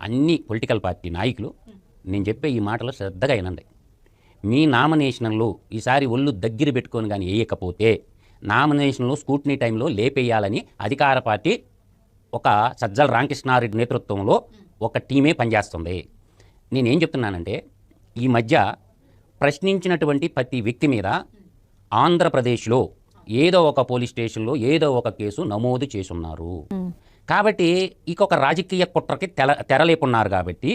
అన్ని political party నాయకులు నేను చెప్పే ఈ మాటలు శ్రద్ధగా వినండి. మీ నామినేషన్లు ఈసారి ఒళ్ళు దగ్గర పెట్టుకొని కానీ వేయకపోతే నామినేషన్లు స్కూట్నీ టైంలో లేపేయాలని అధికార పార్టీ ఒక సజ్జల రామకృష్ణారెడ్డి నేతృత్వంలో ఒక టీమే పనిచేస్తుంది. నేనేం చెప్తున్నానంటే ఈ మధ్య ప్రశ్నించినటువంటి ప్రతి వ్యక్తి మీద ఆంధ్రప్రదేశ్లో ఏదో ఒక పోలీస్ స్టేషన్లో ఏదో ఒక కేసు నమోదు చేసున్నారు. కాబట్టి ఇక ఒక రాజకీయ కుట్రకి తెల తెరలేపున్నారు కాబట్టి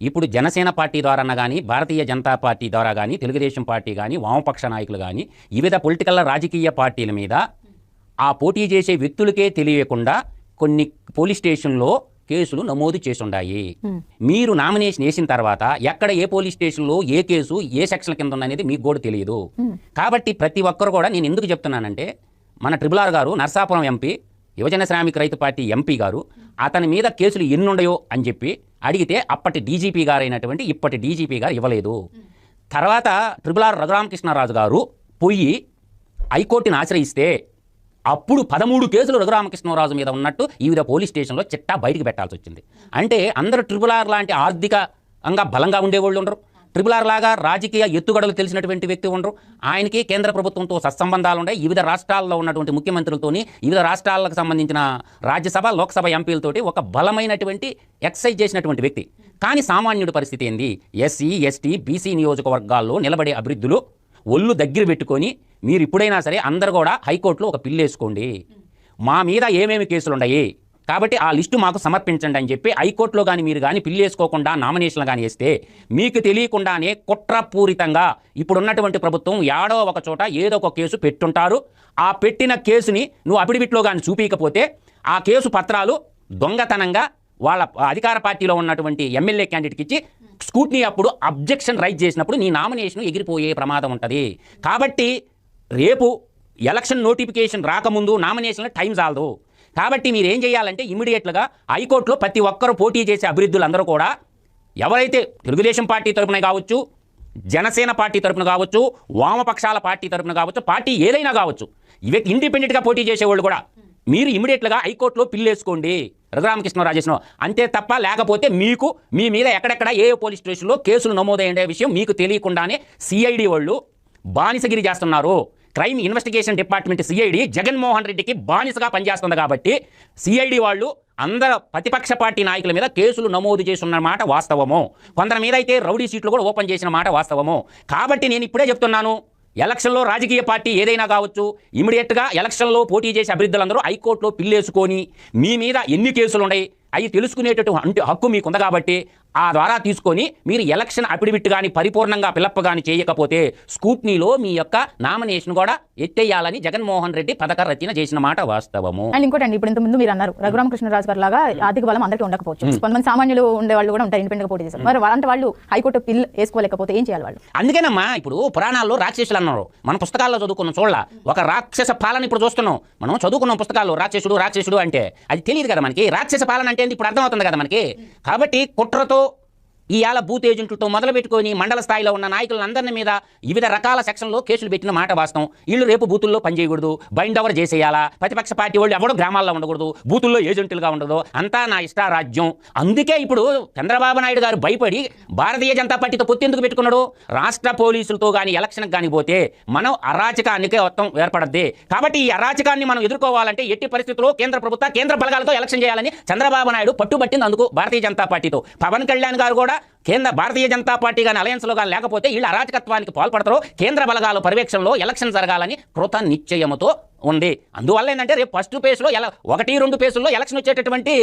ఇప్పుడు జనసేన పార్టీ ద్వారా కానీ భారతీయ జనతా పార్టీ ద్వారా కానీ తెలుగుదేశం పార్టీ కానీ వామపక్ష నాయకులు కానీ వివిధ పొలిటికల్ రాజకీయ పార్టీల మీద ఆ పోటీ చేసే వ్యక్తులకే తెలియకుండా కొన్ని పోలీస్ స్టేషన్లో కేసులు నమోదు చేసుండాయి. మీరు నామినేషన్ వేసిన తర్వాత ఎక్కడ ఏ పోలీస్ స్టేషన్లో ఏ కేసు ఏ సెక్షన్ కింద ఉందనేది మీకు కూడా తెలియదు. కాబట్టి ప్రతి ఒక్కరు కూడా నేను ఎందుకు చెప్తున్నానంటే మన ట్రిపుల్ ఆర్ గారు నర్సాపురం ఎంపీ యువజన శ్రామిక రైతు పార్టీ ఎంపీ గారు అతని మీద కేసులు ఎన్నుండయో అని చెప్పి అడిగితే అప్పటి డీజీపీ గారైనటువంటి ఇప్పటి డీజీపీ గారు ఇవ్వలేదు. తర్వాత ట్రిపుల్ ఆర్ రఘురామకృష్ణరాజు గారు పోయి హైకోర్టుని ఆశ్రయిస్తే అప్పుడు పదమూడు కేసులు రఘురామకృష్ణరాజు మీద ఉన్నట్టు వివిధ పోలీస్ స్టేషన్లో చిట్టా బయటికి పెట్టాల్సి వచ్చింది. అంటే అందరూ ట్రిపుల్ ఆర్ లాంటి ఆర్థికంగా బలంగా ఉండేవాళ్ళు ఉండరు. ట్రిపుల్ ఆర్ లాగా రాజకీయ ఎత్తుగడలు తెలిసినటువంటి వ్యక్తి ఉండరు. ఆయనకి కేంద్ర ప్రభుత్వంతో సత్సంబంధాలు ఉన్నాయి వివిధ రాష్ట్రాల్లో ఉన్నటువంటి ముఖ్యమంత్రులతోని వివిధ రాష్ట్రాలకు సంబంధించిన రాజ్యసభ లోక్సభ ఎంపీలతోటి ఒక బలమైనటువంటి ఎక్సైజ్ చేసినటువంటి వ్యక్తి. కానీ సామాన్యుడి పరిస్థితి ఏంది? ఎస్సీ ఎస్టీ బీసీ నియోజకవర్గాల్లో నిలబడే అభివృద్ధులు ఒళ్ళు దగ్గర పెట్టుకొని మీరు ఇప్పుడైనా సరే అందరు కూడా హైకోర్టులో ఒక పిల్లేసుకోండి. మా మీద ఏమేమి కేసులు ఉన్నాయి కాబట్టి ఆ లిస్టు మాకు సమర్పించండి అని చెప్పి హైకోర్టులో కానీ మీరు కానీ పిల్లి వేసుకోకుండా నామినేషన్లు కానీ వేస్తే మీకు తెలియకుండానే కుట్రపూరితంగా ఇప్పుడున్నటువంటి ప్రభుత్వం ఏడో ఒక చోట ఏదో ఒక కేసు పెట్టుంటారు. ఆ పెట్టిన కేసుని నువ్వు అఫిడవిట్లో కానీ చూపించకపోతే ఆ కేసు పత్రాలు దొంగతనంగా వాళ్ళ అధికార పార్టీలో ఉన్నటువంటి ఎమ్మెల్యే క్యాండిడేట్కి ఇచ్చి స్కూట్నీ అప్పుడు అబ్జెక్షన్ రైజ్ చేసినప్పుడు నీ నామినేషన్ ఎగిరిపోయే ప్రమాదం ఉంటుంది. కాబట్టి రేపు ఎలక్షన్ నోటిఫికేషన్ రాకముందు నామినేషన్లో టైం చాలదు. కాబట్టి మీరు ఏం చేయాలంటే ఇమీడియట్గా హైకోర్టులో ప్రతి ఒక్కరు పోటీ చేసే అభివృద్ధులందరూ కూడా ఎవరైతే తెలుగుదేశం పార్టీ తరపున కావచ్చు జనసేన పార్టీ తరపున కావచ్చు వామపక్షాల పార్టీ తరపున కావచ్చు పార్టీ ఏదైనా కావచ్చు ఇవే ఇండిపెండెంట్గా పోటీ చేసేవాళ్ళు కూడా మీరు ఇమీడియట్గా హైకోర్టులో పిల్లేసుకోండి. రఘురామకృష్ణరాజేశ్వరం అంతే తప్ప లేకపోతే మీకు మీ మీద ఎక్కడెక్కడ ఏ పోలీస్ స్టేషన్లో కేసులు నమోదయ్యే విషయం మీకు తెలియకుండానే సిఐడి వాళ్ళు బానిసగిరి చేస్తున్నారు. Crime investigation department CID Jaganmohan రెడ్డికి బానిసగా పనిచేస్తుంది కాబట్టి సిఐడి వాళ్ళు అందరు ప్రతిపక్ష పార్టీ నాయకుల మీద కేసులు నమోదు చేస్తున్న మాట వాస్తవము. కొందరి మీద అయితే రౌడీ సీట్లు కూడా ఓపెన్ చేసిన మాట వాస్తవము. కాబట్టి నేను ఇప్పుడే చెప్తున్నాను ఎలక్షన్లో రాజకీయ పార్టీ ఏదైనా కావచ్చు ఇమీడియట్గా ఎలక్షన్లో పోటీ చేసే అభ్యర్థులందరూ హైకోర్టులో పిల్లేసుకొని మీ మీద ఎన్ని కేసులు ఉన్నాయి అవి తెలుసుకునేటటువంటి హక్కు మీకుంది కాబట్టి ఆ ద్వారా తీసుకొని మీరు ఎలక్షన్ అఫిడవిట్ కానీ పరిపూర్ణంగా పిలప్ కానీ చేయకపోతే స్కూట్నీలో మీ యొక్క నామినేషన్ కూడా ఎత్తేయాలని జగన్మోహన్ రెడ్డి పథక రచన చేసిన మాట వాస్తవము. అండ్ ఇంకోటి అండి ఇప్పుడు ఇంత ముందు మీరు అన్నారు రఘురామకృష్ణరాజు గారు లాగా ఆర్థిక బలం అందరికీ ఉండకపోవచ్చు. కొంతమంది సామాన్యులు ఉండే వాళ్ళు కూడా ఉంటారు ఇండిపెండెంట్ పోటీ చేస్తారు మరి అలాంటి వాళ్ళు హైకోర్టు పిల్ వేసుకోలేకపోతే ఏం చేయాలి వాళ్ళు? అందుకేనమ్మా ఇప్పుడు పురాణాల్లో రాక్షసులు అన్నారు. మన పుస్తకాల్లో చదువుకున్న చూడాల? ఒక రాక్షస పాలన ఇప్పుడు చూస్తున్నాం. మనం చదువుకున్నాం పుస్తకాల్లో రాక్షసుడు రాక్షసుడు అంటే. అది తెలియదు కదా మనకి. రాక్షస పాలన అంటే? ఇప్పుడు అర్థమవుతుంది కదా మనకి. కాబట్టి కుట్రతో ఇవాళ బూత్ ఏజెంట్లతో మొదలు పెట్టుకొని మండల స్థాయిలో ఉన్న నాయకులందరినీ మీద వివిధ రకాల సెక్షన్లో కేసులు పెట్టిన మాట వాస్తవం. వీళ్ళు రేపు బూతుల్లో పనిచేయకూడదు. Bind over చేసేయాలా? ప్రతిపక్ష పార్టీ వాళ్ళు ఎవడో గ్రామాల్లో ఉండకూడదు. బూతుల్లో ఏజెంట్లుగా ఉండదు. అంతా నా ఇష్టారాజ్యం. అందుకే ఇప్పుడు చంద్రబాబు నాయుడు గారు భయపడి భారతీయ జనతా పార్టీతో పొత్తెందుకు పెట్టుకున్నాడు? రాష్ట్ర పోలీసులతో కానీ ఎలక్షన్కి కానీ పోతే మనం అరాచకానికే మొత్తం ఏర్పడద్ది. కాబట్టి ఈ అరాచకాన్ని మనం ఎదుర్కోవాలంటే ఎట్టి పరిస్థితుల్లో కేంద్ర ప్రభుత్వ కేంద్ర బలగాలతో ఎలక్షన్ చేయాలని చంద్రబాబు నాయుడు పట్టుబట్టింది అందుకు భారతీయ జనతా పార్టీతో. పవన్ కళ్యాణ్ గారు కూడా కేంద్ర భారతీయ జనతా పార్టీ కానీ అలయన్స్లో కానీ లేకపోతే వీళ్ళు అరాచకత్వానికి పాల్పడతారు కేంద్ర బలగాల పర్యవేక్షణలో ఎలక్షన్ జరగాలని కృత నిశ్చయముతో ఉంది. అందువల్ల ఏంటంటే రేపు ఫస్ట్ పేజ్లో ఎలా ఒకటి రెండు పేసుల్లో ఎలక్షన్ వచ్చేటటువంటి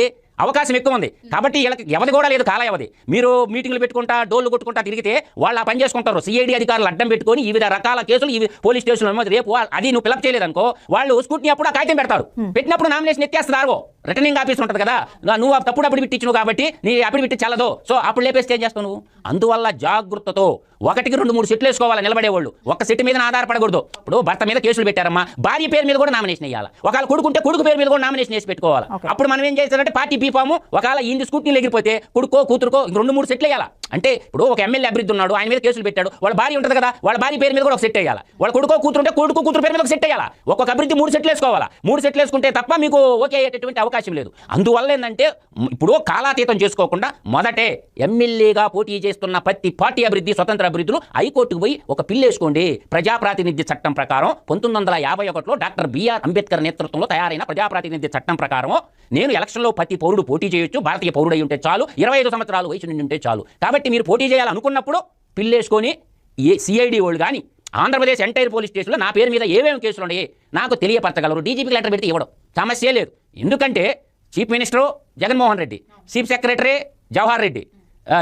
అవకాశం ఎక్కువ ఉంది. కాబట్టి వీళ్ళకి ఎవది కూడా లేదు కాల వ్యవధి మీరు మీటింగ్లు పెట్టుకుంటా డోర్లు కొట్టుకుంటా తిరిగితే వాళ్ళు ఆ పని చేసుకుంటారు. సిఐడి అధికారులు అడ్డం పెట్టుకొని వివిధ రకాల కేసులు ఇవి పోలీస్ స్టేషన్లో రేపు అది నువ్వు ఫిలప్ చేయలేదనుకో వాళ్ళు స్కూట్ని అప్పుడు ఆ కాగితం పెడతారు. పెట్టినప్పుడు నామినేషన్ ఎత్తేస్తారు రిటర్నింగ్ ఆఫీస్ ఉంటుంది కదా. నువ్వు తప్పుడు అప్పుడు పెట్టించు కాబట్టి నీ అప్పుడు పెట్టి చల్లదు. సో అప్పుడు లేపేస్తే ఏం చేస్తావు నువ్వు? అందువల్ల జాగ్రత్తతో ఒకటికి రెండు మూడు సెట్లు వేసుకోవాలి నిలబడేవాళ్ళు. ఒక సెట్ మీద ఆధారపడకూడదు. ఇప్పుడు భర్త మీద కేసులు పెట్టారమ్మా. భార్య పేరు మీద కూడా నామినేషన్ వేయాలి? ఒకవేళ కొడుకుంటే కొడుకు పేరు మీద కూడా నామినేషన్ వేసి పెట్టుకోవాలి. అప్పుడు మనం ఏం చేస్తారంటే పార్టీ బీఫాము ఒకవేళ ఈయన స్కూటీ ఎగిరిపోతే కొడుకో కూతురుకో రెండు మూడు సెట్లు వేయాలా అంటే ఇప్పుడు ఒక ఎమ్మెల్యే అభివృద్ధి ఉన్నాడు ఆయన మీద కేసులు పెట్టాడు వాళ్ళ భార్య ఉంటుంది కదా వాళ్ళ భార్య పేరు మీద కూడా ఒక సెట్ అయ్యాలి వాళ్ళ కొడుకో కూతురు ఉంటే కొడుకు కూతురు పేరు మీద ఒక సెట్ అయ్యాలా ఒక్కొక్క అభివృద్ధి మూడు సెట్లు వేసుకోవాలా? మూడు సెట్లు వేసుకుంటే తప్ప మీకు ఓకే అయ్యేటటువంటి అవకాశం లేదు. అందువల్ల ఏంటంటే ఇప్పుడు కాలాతీతం చేసుకోకుండా మొదటే ఎమ్మెల్యేగా పోటీ చేస్తున్న ప్రతి పార్టీ అభివృద్ధి స్వతంత్ర అభివృద్ధులు హైకోర్టుకు పోయి ఒక పిల్లేసుకోండి ప్రజాప్రాతినిధ్య చట్టం ప్రకారం పంతొమ్మిది వందల యాభై ఒకటిలో డాక్టర్ బిఆర్ అంబేద్కర్ నేతృత్వంలో తయారైన ప్రజాప్రాతినిధ్య చట్టం ప్రకారం నేను ఎలక్షన్లో ప్రతి పౌరుడు పోటీ చేయొచ్చు భారతీయ పౌరుడై ఉంటే చాలు ఇరవై ఐదు సంవత్సరాలు వయసు నుండి ఉంటే చాలు. కాబట్టి కాబట్టి మీరు పోటీ చేయాలనుకున్నప్పుడు పిల్లేసుకొని ఏ సిఐడి వాళ్ళు కానీ ఆంధ్రప్రదేశ్ ఎంటైర్ పోలీస్ స్టేషన్లో నా పేరు మీద ఏమేమి కేసులు ఉన్నాయి నాకు తెలియపరచగలరు డీజీపీ లెటర్ పెడితే ఇవ్వడం. సమస్య లేదు. ఎందుకంటే chief minister Jaganmohan Reddy chief secretary Jawahar Reddy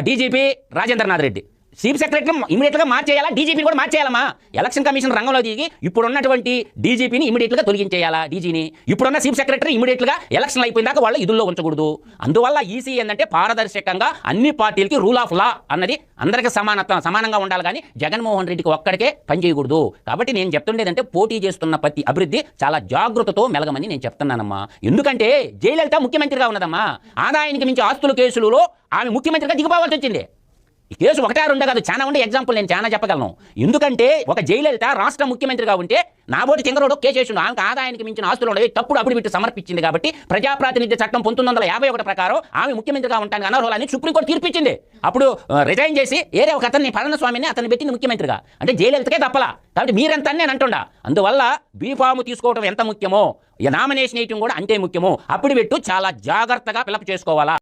DGP Rajendranath Reddy. Chief secretary ఇమీడియట్గా మార్చేయాలా? డీజీపీని కూడా మార్చేయాలమ్మా. ఎలక్షన్ కమిషన్ రంగంలో దిగి ఇప్పుడు ఉన్నటువంటి డీజీపీని ఇమీడియట్గా తొలగించేయాలా డీజీని ఇప్పుడున్న చీఫ్ సెక్రటరీ ఇమీడియట్గా ఎలక్షన్ అయిపోయిన దాకా వాళ్ళ ఇదుల్లో ఉంచకూడదు. అందువల్ల ఈసీ ఏంటంటే పారదర్శకంగా అన్ని పార్టీలకి రూల్ ఆఫ్ లా అన్నది అందరికీ సమానత్వం సమానంగా ఉండాలి కానీ జగన్మోహన్ రెడ్డికి ఒక్కడికే పనిచేయకూడదు కాబట్టి నేను చెప్తుండేదంటే పోటీ చేస్తున్న ప్రతి అభివృద్ధి చాలా జాగ్రత్తతో మెలగమని నేను చెప్తున్నానమ్మా. ఎందుకంటే జయలలిత ముఖ్యమంత్రిగా ఉన్నదమ్మా. ఆదాయానికి మించి ఆస్తుల కేసులలో ఆమె ముఖ్యమంత్రిగా దిగిపోవాల్సి వచ్చింది. ఈ కేసు ఒకటే రెండో కాదు చాలా ఉండే ఎగ్జాంపుల్ నేను చాలా చెప్పగలను. ఎందుకంటే ఒక జయలలిత రాష్ట్ర ముఖ్యమంత్రిగా ఉంటే నాబోటి తింగరోడు కేసు వేసిండు. ఆమెకు ఆదాయానికి మించిన ఆస్తులు ఉండేవి. తప్పుడు అప్పుడు పెట్టి సమర్పించింది కాబట్టి ప్రజాప్రాతినిధ్య చట్టం పంతొమ్మిది వందల యాభై ఒకటి ప్రకారం ఆమె ముఖ్యమంత్రిగా ఉంటాను అనర్హులని సుప్రీంకోర్టు తీర్పిచ్చింది. అప్పుడు రిజైన్ చేసి ఏరే ఒక అతన్ని పళనిస్వామిని అతన్ని పెట్టింది ముఖ్యమంత్రిగా. అంటే జయలలితకే తప్పలా. కాబట్టి మీరెంత అని నేను అంటుండా. అందువల్ల బీఫాము తీసుకోవడం ఎంత ముఖ్యమో నామినేషన్ వేయటం కూడా అంతే ముఖ్యమో అప్పుడు పెట్టు చాలా జాగ్రత్తగా పిలప చేసుకోవాలా.